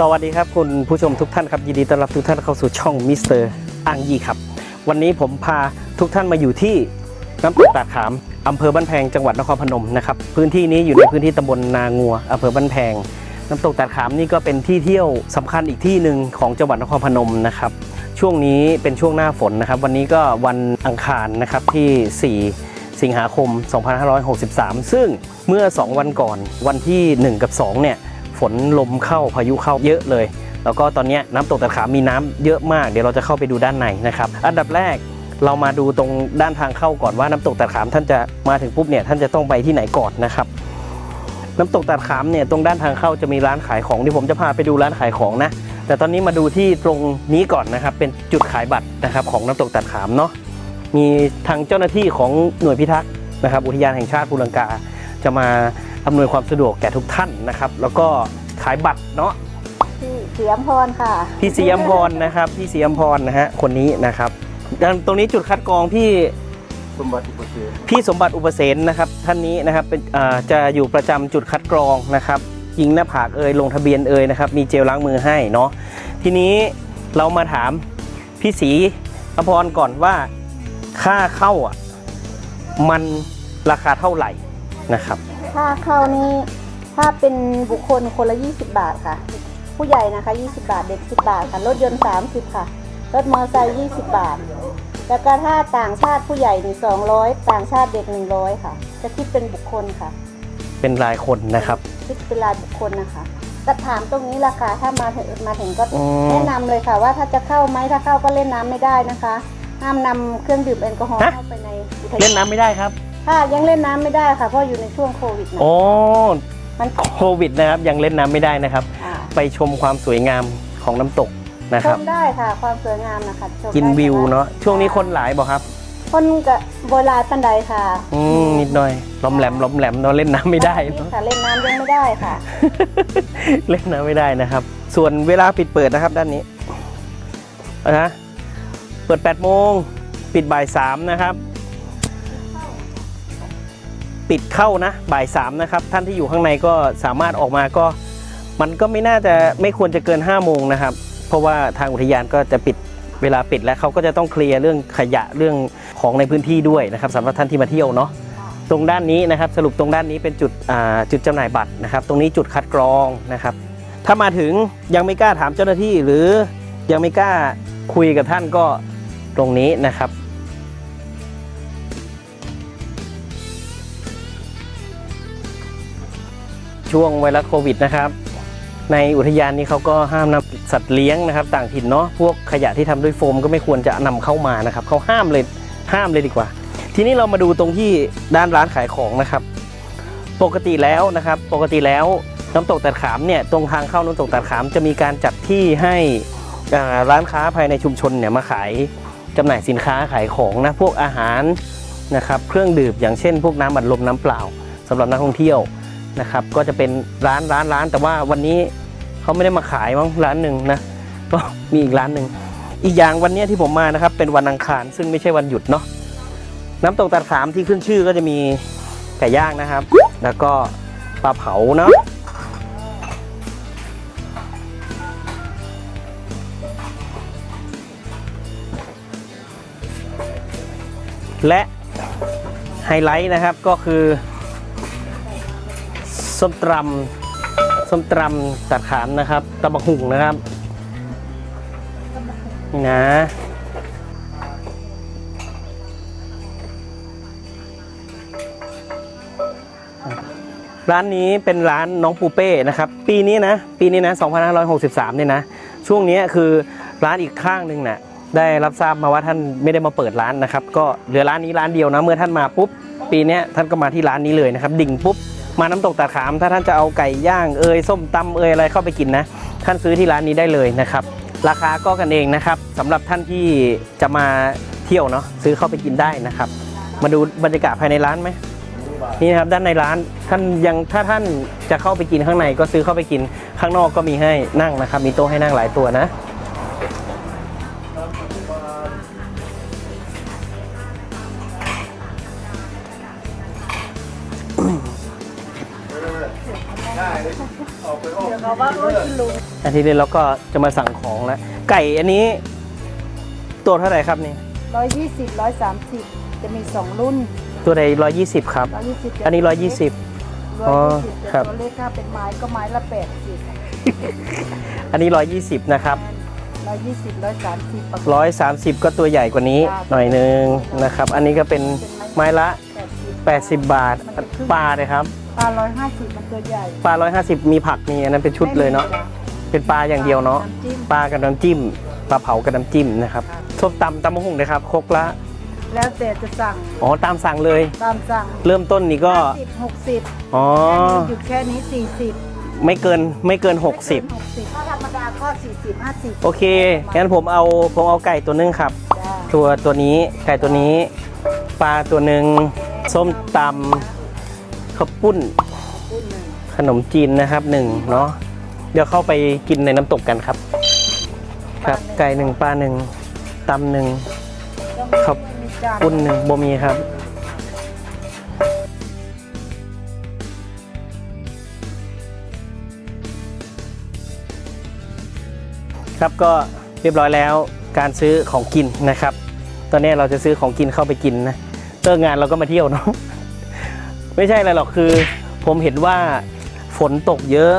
สวัสดีครับคุณผู้ชมทุกท่านครับ ยินดีต้อนรับทุกท่านเข้าสู่ช่องมิสเตอร์อังยี่ครับ วันนี้ผมพาทุกท่านมาอยู่ที่น้ำตกตาขาม อำเภอบ้านแพงจังหวัดนครพนมนะครับพื้นที่นี้อยู่ในพื้นที่ตำบลนางัวอำเภอบ้านแพงน้ำตกตาดขามนี่ก็เป็นที่เที่ยวสำคัญอีกที่หนึ่งของจังหวัดนครพนมนะครับ ช่วงนี้เป็นช่วงหน้าฝนนะครับ วันนี้ก็วันอังคารนะครับที่ 4 สิงหาคม 2563 ซึ่งเมื่อ 2 วันก่อนวันที่ 1 กับ 2 เนี่ย ฝนลมเข้าพายุเข้าเยอะเลย แล้วก็ตอนนี้น้ำตกตะขามมีน้ำเยอะมาก เดี๋ยวเราจะเข้าไปดูด้านในนะครับ อันดับแรก เรามาดูตรงด้านทางเข้าก่อนว่าน้ำตกตะขามท่านจะมาถึงปุ๊บเนี่ยท่านจะต้องไปที่ไหนก่อนนะครับน้ำตกตะขามเนี่ยตรงด้านทางเข้าจะมีร้านขายของที่ผมจะพาไปดูร้านขายของนะ แต่ตอนนี้มาดูที่ตรงนี้ก่อนนะครับ เป็นจุดขายบัตรนะครับของน้ำตกตะขามเนาะมีทางเจ้าหน้าที่ของหน่วยพิทักษ์นะครับ อุทยานแห่งชาติภูลังกา จะมาอำนวยความสะดวกแก่ทุกท่านนะครับ แล้วก็ขายบัตรเนาะพี่เสียมพรค่ะ พี่สียมพรนะครับ พี่สียมพรนะฮะคนนี้นะครับ ดังตรงนี้จุดคัดกรองพี่สมบัติอุปเทศพี่สมบัติอุปเสนนะครับ ท่านนี้นะครับเป็นอ่าจะอยู่ประจำจุดคัดกรองนะครับ ยิงหน้าผากเอ่ยลงทะเบียนเอ่ยนะครับ มีเจลล้างมือให้เนาะทีนี้เรามาถามพี่สีอภรก่อนว่าค่าเข้าอะมันราคาเท่าไหร่นะครับ ค่าเข้านี่ถ้าเป็นบุคคลคนละ 20 บาทค่ะ ผู้ใหญ่นะคะ 20 บาทเด็ก 10 บาทค่ะรถยนต์ 30 ค่ะรถมอเตอร์ไซค์20 บาท แล้วก็ถ้าต่างชาติผู้ใหญ่นี่200ต่างชาติเด็ก100ค่ะ จะคิดเป็นบุคคลค่ะ เป็นรายคนนะครับ คิดเป็นรายบุคคลนะคะก็ถามตรงนี้ราคาถ้ามาถึงมาถึงก็อืม แนะนำเลยค่ะว่าถ้าจะเข้าไหมถ้าเข้าก็เล่นน้ำไม่ได้นะคะ ห้ามนำเครื่องดื่มแอลกอฮอล์ฮะ เข้าไปในอุทยานเล่นน้ำไม่ได้ครับค่ะยังเล่นน้ำไม่ได้ค่ะเพราะอยู่ในช่วงโควิดนะโอ้มันโควิดนะครับยังเล่นน้ำไม่ได้นะครับ อ่า ไปชมความสวยงามของน้ำตก นะชครับ มได้ค่ะ ความสวยงามนะคะชมกินได้วิวแต่เนาะช่วงนี้คนหลายบอกครับ คนกับโบราณปันใดค่ะอืมนิดหน่อยล้อมแหลมล้อมแหลมเนาะเล่นน้ำไม่ได้นี่เนาะ ค่ะเล่นน้ำยังไม่ได้ค่ะ เล่นน้ำไม่ได้นะครับ ส่วนเวลาปิดเปิดนะครับด้านนี้เอานะเปิด 8 โมง ปิดบ่าย 3 นะครับ ปิดเข้านะบ่าย 3 นะครับ ท่านที่อยู่ข้างในก็สามารถออกมาก็ มันก็ไม่น่าจะไม่ควรจะเกิน 5 โมงนะครับ เพราะว่าทางอุทยานก็จะปิดเวลาปิดแล้วเขาก็จะต้องเคลียร์เรื่องขยะเรื่องของในพื้นที่ด้วยนะครับสำหรับท่านที่มาเที่ยวเนาะตรงด้านนี้นะครับสรุปตรงด้านนี้เป็นจุดจุดจำหน่ายบัตรนะครับ ตรงนี้จุดคัดกรองนะครับ ถ้ามาถึงยังไม่กล้าถามเจ้าหน้าที่หรือยังไม่กล้าคุยกับท่านก็ตรงนี้นะครับช่วงไวรัสโควิดนะครับ ในอุทยานนี้เขาก็ห้ามนำสัตว์เลี้ยงนะครับ ต่างถิ่นเนาะพวกขยะที่ทำด้วยโฟมก็ไม่ควรจะนำเข้ามานะครับเขาห้ามเลยห้ามเลยดีกว่า ทีนี้เรามาดูตรงที่ด้านร้านขายของนะครับ ปกติแล้วนะครับ ปกติแล้วน้ำตกตัดขามเนี่ยตรงทางเข้าน้ำตกตัดขามจะมีการจัดที่ให้ร้านค้าภายในชุมชนเนี่ยมาขายจำหน่ายสินค้าขายของนะพวกอาหารนะครับเครื่องดื่มอย่างเช่น พวกน้ำบัดลมน้ำเปล่าสำหรับนักท่องเที่ยว นะครับ ก็จะเป็นร้านร้านร้าน แต่ว่าวันนี้เขาไม่ได้มาขายมั้งร้านหนึ่งนะก็มีอีกร้านหนึ่งอีกอย่างวันนี้ที่ผมมานะครับ เป็นวันอังคารซึ่งไม่ใช่วันหยุดเนาะน้ำตกตัดขามที่ขึ้นชื่อก็จะมีไก่ย่างนะครับ แล้วก็ปลาเผาเนาะและไฮไลท์นะครับก็คือ ส้มตำส้มตำตัดขามนะครับตะบักหุ่งนะครับนี่นะร้านนี้เป็นร้านน้องปูเป้นะครับ ปีนี้นะ ปีนี้นะ 2563 เนี่ยนะ ช่วงนี้คือร้านอีกข้างหนึ่งนะ่ะได้รับทราบมาว่าท่านไม่ได้มาเปิดร้านนะครับ ก็เหลือร้านนี้ร้านเดียวนะ เมื่อท่านมาปุ๊บ ปีนี้ท่านก็มาที่ร้านนี้เลยนะครับ ดิ่งปุ๊บ มาน้ำตกตาขาม ถ้าท่านจะเอาไก่ย่างเอยส้มตำเอยอะไรเข้าไปกินนะ ท่านซื้อที่ร้านนี้ได้เลยนะครับ ราคาก็กันเองนะครับสำหรับท่านที่จะมาเที่ยวเนาะซื้อเข้าไปกินได้นะครับ มาดูบรรยากาศภายในร้านไหมนี่นะครับด้านในร้านท่านยังถ้าท่านจะเข้าไปกินข้างในก็ซื้อเข้าไปกินข้างนอกก็มีให้นั่งนะครับ มีโต๊ะให้นั่งหลายตัวนะ คุณลุงอาทิตย์นี้เราก็จะมาสั่งของแล้วไก่อันนี้ ตัวเท่าไหร่ครับนี่ร้อยยี่สิบร้อยสามสิบจะมีสองรุ่นตัวใดร้อยยี่สิบครับ ร้อยยี่สิบอันนี้ร้อยยี่สิบ อ๋ร้ออยยี่สิบครับตัวเล็กถ้าเป็นไม้ก็ไม้ละแปดสิบอันนี้ร้อยยี่สิบนะครับร้อยยี่สิบร้อยสามสิบร้อยสามสิบก็ตัวใหญ่กว่านี้ครับ หน่อยนึงนะครับ อันนี้ก็เป็นไม้ละ แปดสิบ80 บาทปลาเลยครับปลาร้อยห้าสิบมันตัวใหญ่ปลา150 มีผักมีอันนั้นเป็นชุดเลยเนาะ เป็นปลาอย่างเดียวเนาะน้ำจิ้มปลากับน้ำจิ้มปลาเผากับน้ำจิ้มนะครับส้มตำตำมะฮุ่งนะครับครกละแล้วแต่จะสั่งอ๋อตามสั่งเลย ตามสั่งเริ่มต้นนี่ก็สิบหกสิบอ๋อหยุดแค่นี้สี่สิบไม่เกินไม่เกินหกสิบถ้าธรรมดาก็สี่สิบห้าสิบ60โอเคงั้นผมเอาผมเอาไก่ตัวนึงครับ จ้าตัวตัวนี้ไก่ตัวนี้ ปลาตัวหนึ่งส้มตำข้าวปุ้นรุ่นหนึ่งขนมจีนนะครับหนึ่งเนาะ เดี๋ยวเข้าไปกินในน้ำตกกันครับ ครับไก่หนึ่งปลาหนึ่งตำหนึ่งครับมีจานปุ้นหนึ่งโบมีครับ ครับก็เรียบร้อยแล้วการซื้อของกินนะครับ ตอนนี้เราจะซื้อของกินเข้าไปกินนะเลิกงานเราก็มาเที่ยวเนาะไม่ใช่อะไรหรอกคือ ผมเห็นว่าฝนตกเยอะ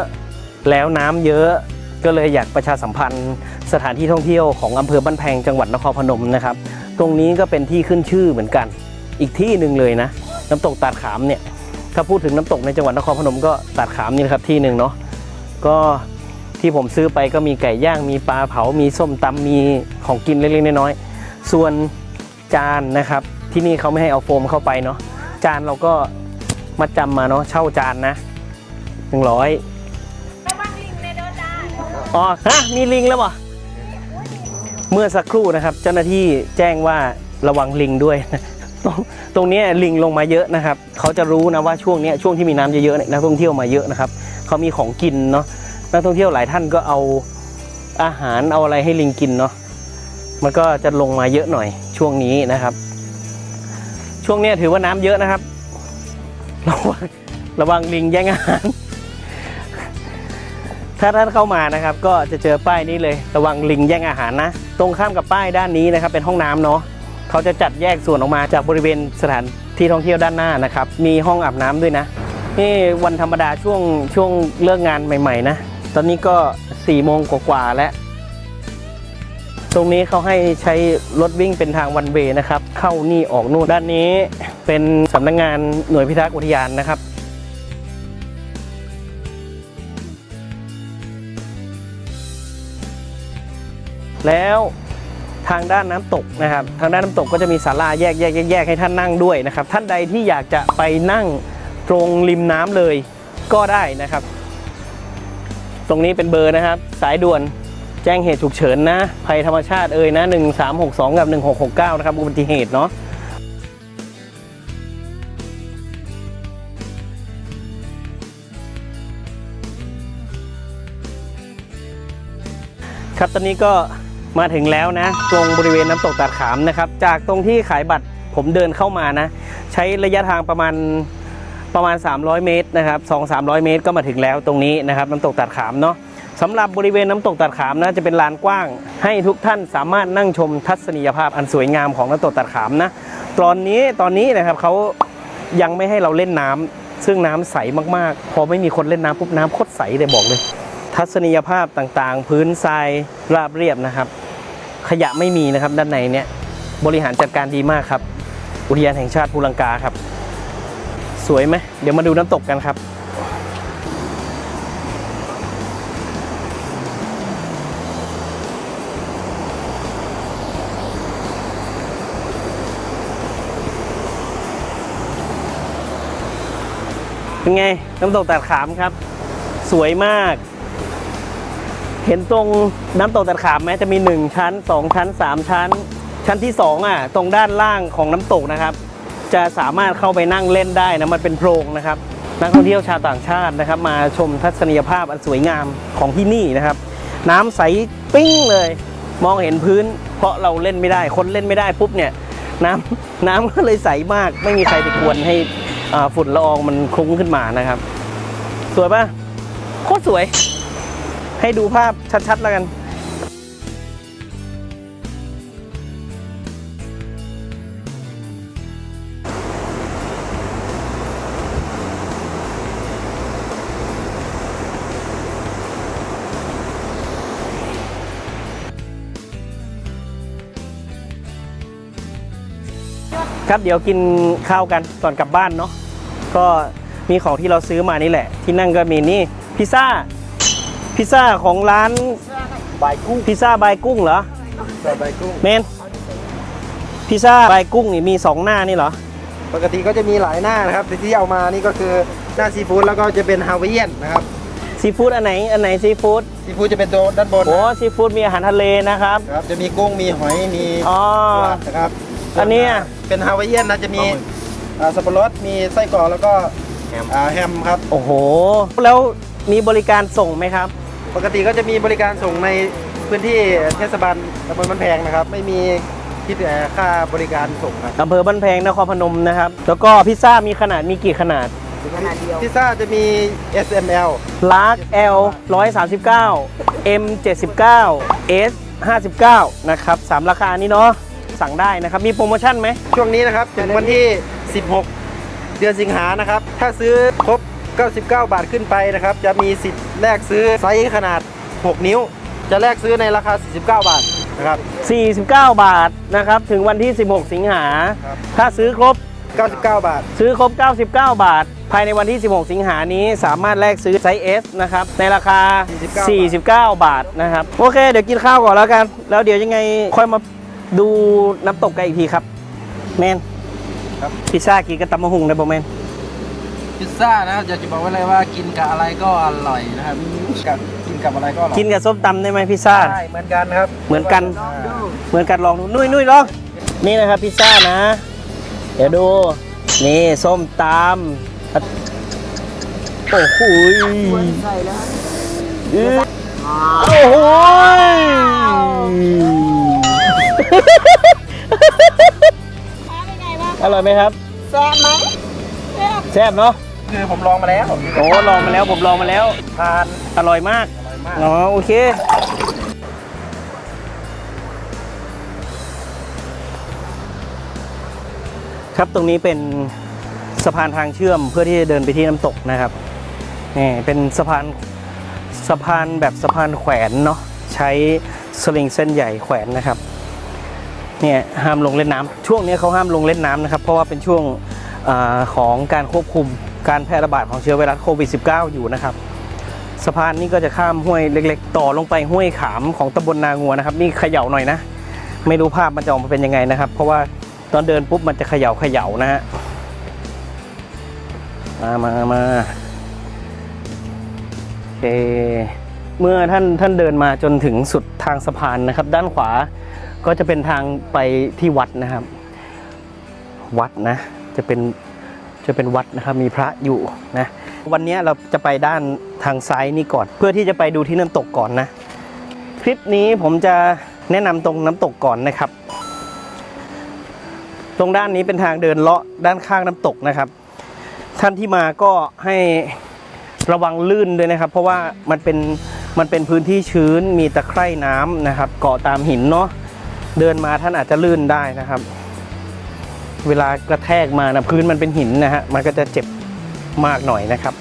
แล้วน้ำเยอะก็เลยอยากประชาสัมพันธ์ สถานที่ท่องเที่ยวของอำเภอบ้านแพงจังหวัดนครพนมนะครับ ตรงนี้ก็เป็นที่ขึ้นชื่อเหมือนกัน อีกที่หนึ่งเลยนะ น้ำตกตาดขามเนี่ยถ้าพูดถึงน้ำตกในจังหวัดนครพนมก็ตาดขามนี่นะครับที่หนึ่งเนาะก็ที่ผมซื้อไปก็มีไก่ย่างมีปลาเผา มีส้มตำมีของกินเล็กๆน้อยๆส่วนจานนะครับ ที่นี่เขาไม่ให้เอาโฟมเข้าไปเนาะจานเราก็มาจำมาเนาะเช่าจานนะหนึ่งร้อย อ๋อฮะมีลิงแล้วเหรอเมื่อสักครู่นะครับ เจ้าหน้าที่แจ้งว่าระวังลิงด้วยตรงตรงนี้ลิงลงมาเยอะนะครับ เขาจะรู้นะว่าช่วงนี้ช่วงที่มีน้ำเยอะๆเนี่ยนักท่องเที่ยวมาเยอะนะครับ เขามีของกินเนาะนักท่องเที่ยวหลายท่านก็เอาอาหารเอาอะไรให้ลิงกินเนาะมันก็จะลงมาเยอะหน่อยช่วงนี้นะครับ ช่วงนี้ถือว่าน้ำเยอะนะครับระวังระวังลิงแย่งอาหาร ถ้าท่านเข้ามานะครับก็จะเจอป้ายนี้เลย ระวังลิงแย่งอาหารนะ ตรงข้ามกับป้ายด้านนี้นะครับเป็นห้องน้ำเนาะเขาจะจัดแยกส่วนออกมาจากบริเวณสถานที่ท่องเที่ยวด้านหน้านะครับ มีห้องอาบน้ำด้วยนะ นี่วันธรรมดาช่วงช่วงเลิกงานใหม่ ๆ นะ ตอนนี้ก็4ี่โมงกว่าๆแล้ว ตรงนี้เขาให้ใช้รถวิ่งเป็นทางวันเวย์นะครับ เข้านี่ออกนู่นด้านนี้เป็นสำนักงานหน่วยพิทักษ์อุทยานนะครับ แล้วทางด้านน้ำตกนะครับ ทางด้านน้ำตกก็จะมีศาลาแยกแยกแยกแยกให้ท่านนั่งด้วยนะครับ ท่านใดที่อยากจะไปนั่งตรงริมน้ำเลยก็ได้นะครับ ตรงนี้เป็นเบอร์นะครับ สายด่วนแจ้งเหตุฉุกเฉินนะภัยธรรมชาติเอ่ยนะ 1362 กับ 1669 นะครับ อุบัติเหตุเนาะครับตอนนี้ก็ มาถึงแล้วนะตรงบริเวณน้ำตกตาดขามนะครับ จากตรงที่ขายบัตรผมเดินเข้ามานะ ใช้ระยะทางประมาณประมาณ 300 เมตรนะครับ2 300 เมตรก็มาถึงแล้วตรงนี้นะครับน้ำตกตาดขามเนาะสำหรับบริเวณน้ำตกตาดขามนะจะเป็นลานกว้าง ให้ทุกท่านสามารถนั่งชมทัศนียภาพอันสวยงามของน้ำตกตาดขามนะตอนนี้ตอนนี้นะครับเขายังไม่ให้เราเล่นน้ำซึ่งน้ำใสมากๆ พอไม่มีคนเล่นน้ำปุ๊บน้ำโคตรใสเลยบอกเลย ทัศนียภาพต่างๆ พื้นทรายราบเรียบนะครับ ขยะไม่มีนะครับด้านในเนี่ยบริหารจัดการดีมากครับ อุทยานแห่งชาติภูลังกาครับ สวยไหมเดี๋ยวมาดูน้ำตกกันครับเป็นไงน้ำตกตาดขามครับ สวยมาก เห็นตรงน้ำตกตาดขามไหมจะมี 1 ชั้น 2 ชั้น 3 ชั้น ชั้นที่ 2 อะ ตรงด้านล่างของน้ำตกนะครับ จะสามารถเข้าไปนั่งเล่นได้นะมันเป็นโพรงนะครับ นักท่องเที่ยวชาวต่างชาตินะครับ มาชมทัศนียภาพอันสวยงามของที่นี่นะครับ น้ำใสปิ้งเลย มองเห็นพื้น เพราะเราเล่นไม่ได้คนเล่นไม่ได้ปุ๊บเนี่ยน้ำน้ำก็เลยใสมาก ไม่มีใครไปกวนให้อ่าฝุ่นละอองมันคลุ้งขึ้นมานะครับ สวยปะโคตรสวย ให้ดูภาพชัดๆแล้วกันครับเดี๋ยวกินข้าวกันก่อนกลับบ้านเนาะก็มีของที่เราซื้อมานี่แหละ ที่นั่งก็มีนี่พิซซ่า พิซซ่าของร้านใบกุ้งพิซซ่าบายกุ้งเหรอใบกุ้งเมนพิซซ่าบายกุ้งนี่มีสองหน้านี่เหรอ ปกติก็จะมีหลายหน้านะครับแต่ที่เอามานี่ก็คือหน้าซีฟู้ดแล้วก็จะเป็นฮาวายเอียนนะครับซีฟู้ดอันไหนอันไหนซีฟู้ดซีฟู้ดจะเป็นตัวด้านบนโอ้ซีฟู้ดมีอาหารทะเลนะครับครับ จะมีกุ้งมีหอยมีอ๋อปลานะครับอันเนี้ยเป็นฮาวายเอียนนะจะมีอ่าสับปะรดมีไส้กรอกแล้วก็อ่าแฮมครับ โอ้โห แล้วมีบริการส่งไหมครับ ปกติก็จะมีบริการส่งในพื้นที่เทศบาลตำบลมันแพงนะครับ ไม่มีคิดแต่ค่าบริการส่งครับอำเภอบ้านแพงนครพนมนะครับ แล้วก็พิซซ่ามีขนาดมีกี่ขนาดพิซซ่าจะมี S M L ลาร์ก L 139 M 79 S 59 นะครับสามราคานี้เนาะสั่งได้นะครับ มีโปรโมชั่นไหม ช่วงนี้นะครับถึงวันที่ 16 เดือนสิงหานะครับ ถ้าซื้อครบ 99 บาทขึ้นไปนะครับ จะมีสิทธิ์แลกซื้อไซส์ขนาด 6 นิ้ว จะแลกซื้อในราคา 49 บาทนะครับ 49 บาทนะครับ ถึงวันที่ 16 สิงหา ครับ ถ้าซื้อครบ 99 บาท ซื้อครบ 99 บาท ภายในวันที่ 16 สิงหานี้สามารถแลกซื้อไซส์ S นะครับ ในราคา 49บาทนะครับ โอเค เดี๋ยวกินข้าวก่อนแล้วกัน แล้วเดี๋ยวยังไงค่อยมาดูน้ำตกกันอีกทีครับ แมนครับ พิซซ่ากินกับตำมะฮุงนะบอแมน พิซซ่านะครับอยากจะบอกไว้เลยว่ากินกับอะไรก็อร่อยนะครับกับกินกับอะไรก็อร่อยกินกับส้มตำได้ไหมพิซซ่า ใช่เหมือนกันครับเหมือนกันอ่าเหมือนกันลองดูนุ้ยนุ้ยลอง นี่นะครับพิซซ่านะ เดี๋ยวดู นี่ส้มตำโอ้โหอื้อโอ้โหอร่อยไหมครับ แซ่บไหมแซ่บเนาะ คือผมลองมาแล้วโอ้ลองมาแล้วผมลองมาแล้ว ทานอร่อยมากอร่อยมากอ๋อโอเค ครับตรงนี้เป็นสะพานทางเชื่อมเพื่อที่จะเดินไปที่น้ำตกนะครับนี่เป็นสะพานสะพานแบบสะพานแขวนเนาะใช้สลิงเส้นใหญ่แขวนนะครับเนี่ยห้ามลงเล่นน้ำช่วงนี้เขาห้ามลงเล่นน้ำนะครับ เพราะว่าเป็นช่วงอาของการควบคุม การแพร่ระบาดของเชื้อไวรัสโควิด -19 อยู่นะครับ สะพานนี้ก็จะข้ามห้วยเล็ก ๆ ต่อลงไปห้วยขามของตำบลนางัวนะครับ นี่เขย่าหน่อยนะ ไม่รู้ภาพมันจะออกมาเป็นยังไงนะครับ เพราะว่าตอนเดินปุ๊บมันจะเขย่าเขย่านะฮะมามามาโอเคเมื่อท่านท่านเดินมาจนถึงสุดทางสะพานนะครับ ด้านขวาก็จะเป็นทางไปที่วัดนะครับ วัดนะ จะเป็น จะเป็นวัดนะครับมีพระอยู่นะวันนี้เราจะไปด้านทางซ้ายนี่ก่อน เพื่อที่จะไปดูที่น้ำตกก่อนนะคลิปนี้ผมจะแนะนำตรงน้ำตกก่อนนะครับ ตรงด้านนี้เป็นทางเดินเลาะด้านข้างน้ำตกนะครับ ท่านที่มาก็ให้ระวังลื่นด้วยนะครับ เพราะว่ามันเป็นมันเป็นพื้นที่ชื้นมีตะไคร่น้ำนะครับ เกาะตามหินเนาะเดินมาท่านอาจจะลื่นได้นะครับ เวลากระแทกมานะพื้นมันเป็นหินนะฮะมันก็จะเจ็บมากหน่อยนะครับ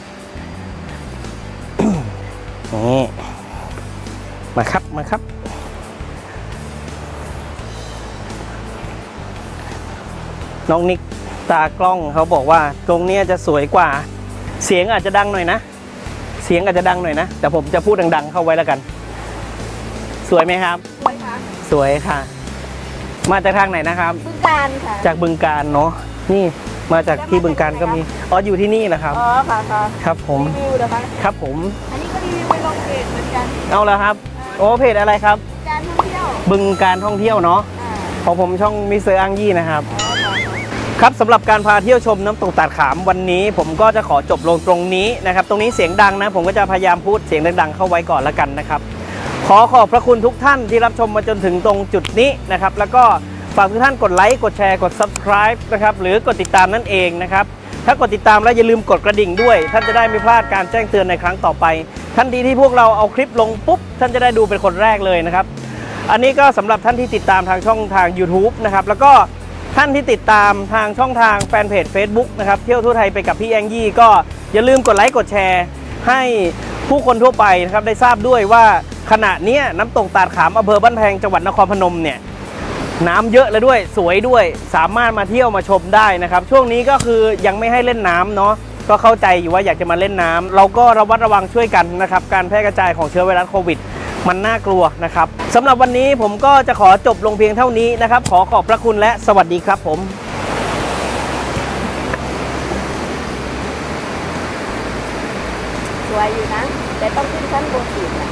นี่มาครับมาครับ น้องนิกตากล้องเขาบอกว่าตรงเนี้ยจะสวยกว่า เสียงอาจจะดังหน่อยนะ เสียงอาจจะดังหน่อยนะ แต่ผมจะพูดดัง ๆ เข้าไว้แล้วกัน สวยไหมครับ สวยค่ะ สวยค่ะ มาจากทางไหนนะครับ บึงการค่ะ จากบึงการเนาะนี่มาจากที่บึงการก็มีอ๋ออยู่ที่นี่นะครับ อ๋อค่ะค่ะครับผมรีวิวนะคะครับผม อันนี้ก็รีวิวไปลงเพจเหมือนกันเอาแล้วครับ โอ้เพจอะไรครับ การท่องเที่ยวบึงการท่องเที่ยวเนาะอ่าของผมช่องมิสเตอร์อังยี่นะครับ อ๋อค่ะ ครับสำหรับการพาเที่ยวชมน้ำตกตาดขามวันนี้ ผมก็จะขอจบลงตรงนี้นะครับ ตรงนี้เสียงดังนะ ผมก็จะพยายามพูดเสียงดังๆเข้าไว้ก่อนละกันนะครับ ขอขอบพระคุณทุกท่านที่รับชมมาจนถึงตรงจุดนี้นะครับ แล้วก็ฝากทุกท่านกดไลค์ กดแชร์ กด subscribe นะครับ หรือกดติดตามนั่นเองนะครับ ถ้ากดติดตามแล้วอย่าลืมกดกระดิ่งด้วย ท่านจะได้ไม่พลาดการแจ้งเตือนในครั้งต่อไป ทันทีที่พวกเราเอาคลิปลงปุ๊บ ท่านจะได้ดูเป็นคนแรกเลยนะครับ อันนี้ก็สำหรับท่านที่ติดตามทางช่องทาง YouTube นะครับ แล้วก็ท่านที่ติดตามทางช่องทางแฟนเพจ Facebook นะครับ เที่ยวทั่วไทยไปกับพี่แองยี่ก็อย่าลืมกดไลค์ กดแชร์ ให้ ผู้คนทั่วไปนะครับได้ทราบด้วยว่าขณะนี้น้ำตกตาดขามอำเภอบ้านแพงจังหวัดนครพนมเนี่ยน้ำเยอะเลยด้วยสวยด้วยสามารถมาเที่ยวมาชมได้นะครับ ช่วงนี้ก็คือยังไม่ให้เล่นน้ำเนาะก็เข้าใจอยู่ว่าอยากจะมาเล่นน้ำเราก็ระวัดระวังช่วยกันนะครับ การแพร่กระจายของเชื้อไวรัสโควิด มันน่ากลัวนะครับสำหรับวันนี้ผมก็จะขอจบลงเพียงเท่านี้นะครับ ขอขอบพระคุณและสวัสดีครับผม สวยอยู่นะ แต่ต้องขึ้นชั้นบนอีกนะ